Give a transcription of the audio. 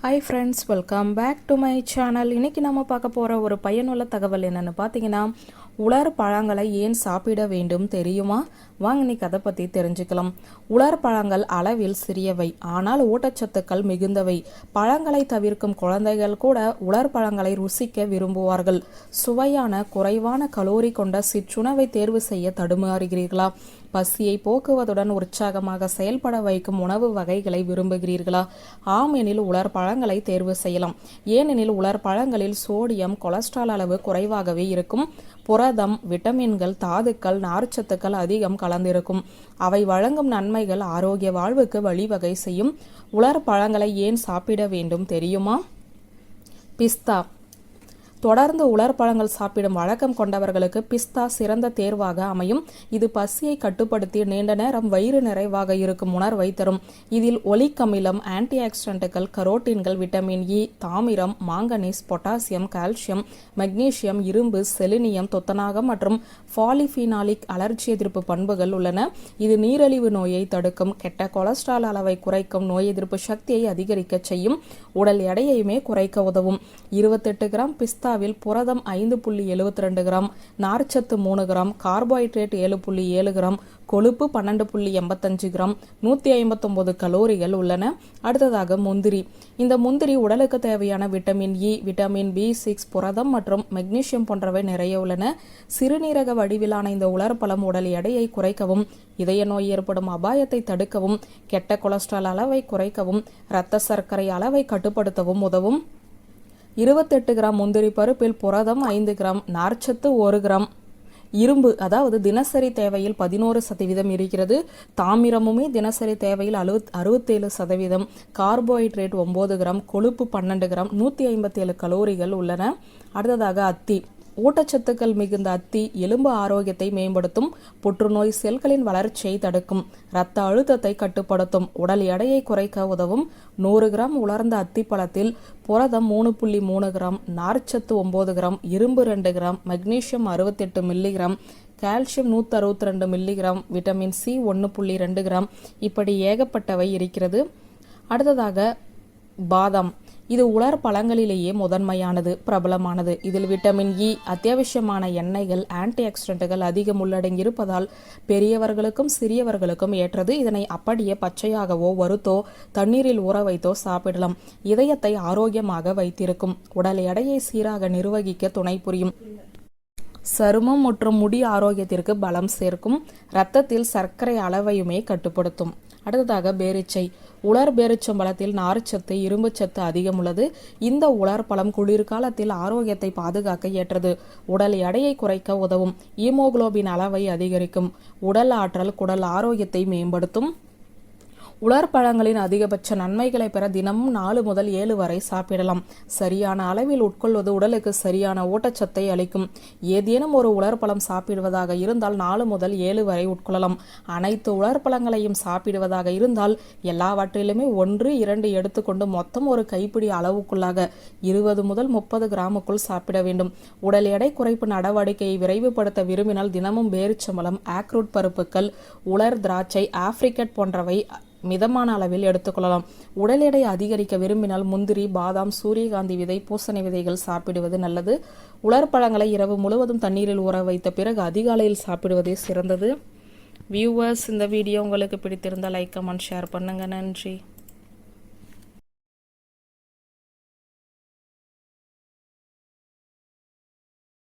Hi friends welcome back to my channel இன்றைக்கி நம்ம பார்க்க போகிற ஒரு பயனுள்ள தகவல் என்னென்னு பார்த்தீங்கன்னா உலர் பழங்களை ஏன் சாப்பிட வேண்டும் தெரியுமா? வாங்க நீ கதை பற்றி தெரிஞ்சுக்கலாம். உலர் பழங்கள் அளவில் சிறியவை ஆனால் ஊட்டச்சத்துக்கள் மிகுந்தவை. பழங்களை தவிர்க்கும் குழந்தைகள் கூட உலர் பழங்களை ருசிக்க விரும்புவார்கள். சுவையான குறைவான கலோரி கொண்ட சிற்றுணவை தேர்வு செய்ய தடுமாறுகிறீர்களா? பசியை போக்குவதுடன் உற்சாகமாக செயல்பட வைக்கும் உணவு வகைகளை விரும்புகிறீர்களா? ஆம் எனில் உலர் பழங்களை தேர்வு செய்யலாம். ஏனெனில் உலர் பழங்களில் சோடியம் கொலஸ்ட்ரால் அளவு குறைவாகவே இருக்கும். புரதம் விட்டமின்கள் தாதுக்கள் நார்ச்சத்துக்கள் அதிகம் கலந்திருக்கும். அவை வழங்கும் நன்மைகள் ஆரோக்கிய வாழ்வுக்கு வழிவகை செய்யும். உலர் பழங்களை ஏன் சாப்பிட வேண்டும் தெரியுமா? பிஸ்தா தொடர்ந்து உலர் பழங்கள் சாப்பிடும் வழக்கம் கொண்டவர்களுக்கு பிஸ்தா சிறந்த தேர்வாக அமையும். இது பசியை கட்டுப்படுத்தி நீண்ட நேரம் வயிறு நிறைவாக இருக்கும் உணர்வை தரும். இதில் ஒலிக்கமிலம் ஆன்டி ஆக்சிடென்ட்டுகள் கரோட்டின்கள் விட்டமின் இ தாமிரம் மாங்கனீஸ் பொட்டாசியம் கால்சியம் மெக்னீசியம் இரும்பு செலினியம் தொத்தநாகம் மற்றும் பாலிஃபினாலிக் அலர்ஜி எதிர்ப்பு பண்புகள் உள்ளன. இது நீரிழிவு நோயை தடுக்கும். கெட்ட கொலஸ்ட்ரால் அளவை குறைக்கும். நோய் எதிர்ப்பு சக்தியை அதிகரிக்க செய்யும். உடல் எடையையுமே குறைக்க உதவும். இருபத்தெட்டு கிராம் பிஸ்தா பாஸ்தாவில் புரதம் ஐந்து புள்ளி எழுபத்தி ரெண்டு கிராம் நார்ச்சத்து மூணு கிராம் கார்போஹைட்ரேட் ஏழு புள்ளி ஏழு கிராம் கொழுப்பு பன்னெண்டு புள்ளி எண்பத்தஞ்சு கிராம் நூற்றி ஐம்பத்தொம்போது கலோரிகள் உள்ளன. அடுத்ததாக முந்திரி. இந்த முந்திரி உடலுக்கு தேவையான vitamin E vitamin B six புரதம் மற்றும் மெக்னீசியம் போன்றவை நிறைய உள்ளன. சிறுநீரக வடிவிலான இந்த உலர்பழம் உடல் எடையை குறைக்கவும் இதய நோய் ஏற்படும் அபாயத்தை தடுக்கவும் கெட்ட கொலஸ்ட்ரால் அளவை குறைக்கவும் இரத்த சர்க்கரை அளவை கட்டுப்படுத்தவும் உதவும். இருபத்தெட்டு கிராம் முந்திரி பருப்பில் புரதம் ஐந்து கிராம் நார்ச்சத்து ஒரு கிராம். இரும்பு அதாவது தினசரி தேவையில் பதினோரு சதவீதம் இருக்கிறது. தாமிரமுமே தினசரி தேவையில் அறுபத் அறுபத்தேழு சதவீதம். கார்போஹைட்ரேட் ஒம்பது கிராம் கொழுப்பு பன்னெண்டு கிராம் நூற்றி ஐம்பத்தேழு கலோரிகள் உள்ளன. அடுத்ததாக அத்தி. ஊட்டச்சத்துக்கள் மிகுந்த அத்தி எலும்பு ஆரோக்கியத்தை மேம்படுத்தும் புற்றுநோய் செல்களின் வளர்ச்சியை தடுக்கும் இரத்த அழுத்தத்தை கட்டுப்படுத்தும் உடல் எடையை குறைக்க உதவும் நூறு கிராம் உலர்ந்த அத்தி பழத்தில் புரதம் மூணு புள்ளி மூணு கிராம் நார்ச்சத்து ஒம்பது கிராம் இரும்பு ரெண்டு கிராம் மெக்னீஷியம் அறுபத்தெட்டு மில்லிகிராம் கால்சியம் நூற்றி அறுபத்தி ரெண்டு மில்லிகிராம் விட்டமின் சி ஒன்று புள்ளி ரெண்டு கிராம் இப்படி ஏகப்பட்டவை இருக்கிறது. அடுத்ததாக பாதாம். இது உலர் பழங்களிலேயே முதன்மையானது பிரபலமானது. இதில் விட்டமின் இ அத்தியாவசியமான எண்ணெய்கள் ஆன்டி ஆக்சிடென்ட்டுகள் அதிகம் உள்ளடங்கியிருப்பதால் பெரியவர்களுக்கும் சிறியவர்களுக்கும் ஏற்றது. இதனை அப்படியே பச்சையாகவோ வறுத்தோ தண்ணீரில் ஊற வைத்தோ சாப்பிடலாம். இதயத்தை ஆரோக்கியமாக வைத்திருக்கும். உடல் எடையை சீராக நிர்வகிக்க துணை புரியும். சருமம் மற்றும் முடி ஆரோக்கியத்திற்கு பலம் சேர்க்கும் இரத்தத்தில் சர்க்கரை அளவையுமே கட்டுப்படுத்தும். அடுத்ததாக பேரிச்சை. உலர் பேரிச்சம்பழத்தில் நார்ச்சத்து இரும்புச்சத்து அதிகம் உள்ளது. இந்த உலர் பழம் குளிர்காலத்தில் ஆரோக்கியத்தை பாதுகாக்க ஏற்றது. உடல் எடையை குறைக்க உதவும். ஈமோகுளோபின் அளவை அதிகரிக்கும். உடல் ஆற்றல் குடல் ஆரோக்கியத்தை மேம்படுத்தும். உலர் பழங்களின் அதிகபட்ச நன்மைகளை பெற தினமும் நாலு முதல் ஏழு வரை சாப்பிடலாம். சரியான அளவில் உட்கொள்வது உடலுக்கு சரியான ஊட்டச்சத்தை அளிக்கும். ஏதேனும் ஒரு உலர் பழம் சாப்பிடுவதாக இருந்தால் நாலு முதல் ஏழு வரை உட்கொள்ளலாம். அனைத்து உலர் பழங்களையும் சாப்பிடுவதாக இருந்தால் எல்லாவற்றிலுமே ஒன்று இரண்டு எடுத்துக்கொண்டு மொத்தம் ஒரு கைப்பிடி அளவுக்குள்ளாக இருபது முதல் முப்பது கிராமுக்குள் சாப்பிட வேண்டும். உடல் எடை குறைப்பு நடவடிக்கையை விரைவுபடுத்த விரும்பினால் தினமும் பேரிச்சம்பளம் ஆக்ரூட் பருப்புகள் உலர் திராட்சை ஆப்ரிக்கட் போன்றவை மிதமான அளவில் எடுத்துக்கொள்ளலாம். உடல் எடை அதிகரிக்க விரும்பினால் முந்திரி பாதாம் சூரியகாந்தி விதை பூசணி விதைகள் சாப்பிடுவது நல்லது. உலர்பழங்களை இரவு முழுவதும் தண்ணீரில் ஊற வைத்த பிறகு அதிகாலையில் சாப்பிடுவதே சிறந்தது. வியூவர்ஸ் இந்த வீடியோ உங்களுக்கு பிடித்திருந்தால் லைக் கமெண்ட் ஷேர் பண்ணுங்கள் நன்றி.